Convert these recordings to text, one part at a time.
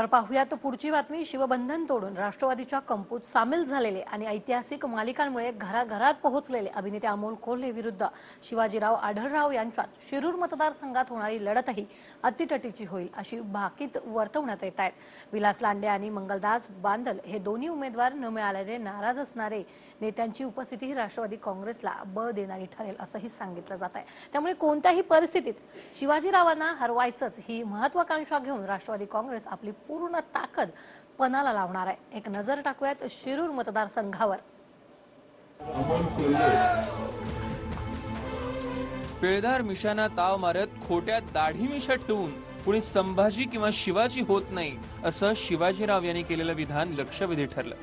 तर पाहुयात पुढची बातमी. शिवबंधन तोडून राष्ट्रवादीच्या कंपूत सामील झालेले आणि ऐतिहासिक मालिकांमुळे घराघरात पोहोचलेले अभिनेते अमोल कोल्हे विरुद्ध शिवाजीराव आढळराव यांच्यात शिरूर मतदारसंघात होणारी लढतही अतिटटीची होईल अशी भाकीत वर्तवण्यात येत आहेत. विलास लांडे आणि मंगलदास बांदल हे दोन्ही उमेदवार न मिळाल्याने नाराज असणारे नेत्यांची उपस्थिती ही राष्ट्रवादी काँग्रेसला बळ देणारी ठरेल असंही सांगितलं जात आहे. त्यामुळे कोणत्याही परिस्थितीत शिवाजीरावांना हरवायचंच ही महत्वाकांक्षा घेऊन राष्ट्रवादी काँग्रेस आपली पूर्ण ताकद पणाला लावणार आहे. एक नजर टाकूयात शिरूर मतदारसंघावर. पिळदार मिशांना ताव मारत खोट्यात दाढी मिशा ठेवून कुणी संभाजी किंवा शिवाजी होत नाही असं शिवाजीराव यांनी केलेलं विधान लक्षवेधी ठरलं.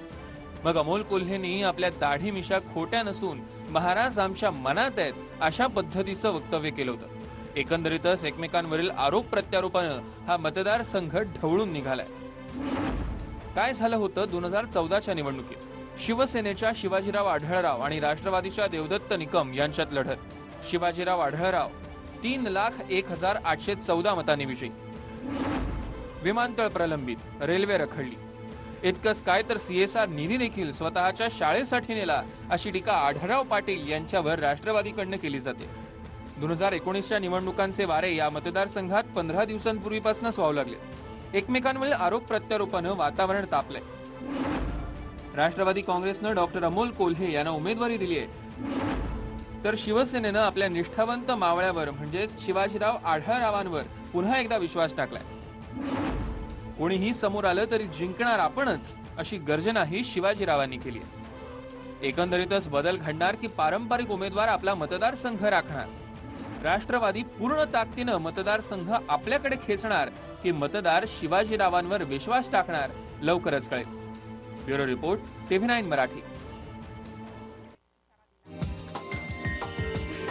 मग अमोल कोल्हेनी आपल्या दाढी मिशा खोट्या नसून महाराज आमच्या मनात आहेत अशा पद्धतीचं वक्तव्य केलं होतं. एकंदरीतच एकमेकांवरील आरोप प्रत्यारोपानं हा मतदारसंघ ढवळून निघालाय. काय झालं होतं दोन हजार चौदाच्या निवडणुकीत? शिवसेनेच्या शिवाजीराव आढळराव आणि राष्ट्रवादीच्या देवदत्त निकम यांच्यात लढत. शिवाजीराव आढळराव तीन लाख एक हजार आठशे चौदा मतांनी विजयी विमानतळ प्रलंबित रेल्वे रखडली. इतकंच काय तर सीएसआर निधी देखील स्वतःच्या शाळेसाठी नेला अशी टीका आढळराव पाटील यांच्यावर राष्ट्रवादीकडनं केली जाते. दोन हजार एकोणीसच्या निवडणुकांचे वारे या मतदारसंघात पंधरा दिवसांपूर्वीपासून वाहू लागले. एकमेकांवरील आरोप प्रत्यारोपानं वातावरण तापलंय. राष्ट्रवादी काँग्रेसनं डॉक्टर अमोल कोल्हे यांना उमेदवारी दिली आहे. तर शिवसेनेनं आपल्या निष्ठावंत मावळ्यावर म्हणजेच शिवाजीराव आढळरावांवर पुन्हा एकदा विश्वास टाकलाय. कोणीही समोर आलं तरी जिंकणार आपणच अशी गर्जनाही शिवाजीरावांनी केली आहे. एकंदरीतच बदल घडणार की पारंपरिक उमेदवार आपला मतदारसंघ राखणार? राष्ट्रवादी पूर्ण ताकदीनं मतदारसंघ आपल्याकडे खेचणार की मतदार शिवाजीरावांवर विश्वास टाकणार? लवकरच कळेल. Bureau report TV nine Marathi.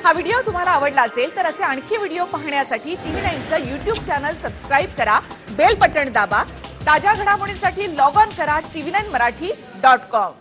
हा व्हिडिओ तुम्हाला आवडला असेल तर असे आणखी व्हिडिओ पाहण्यासाठी टीव्ही नाईनचं युट्यूब चॅनल सबस्क्राईब करा बेल बटन दाबा ताज्या घडामोडींसाठी लॉग ऑन करा TV nine Marathi dot com.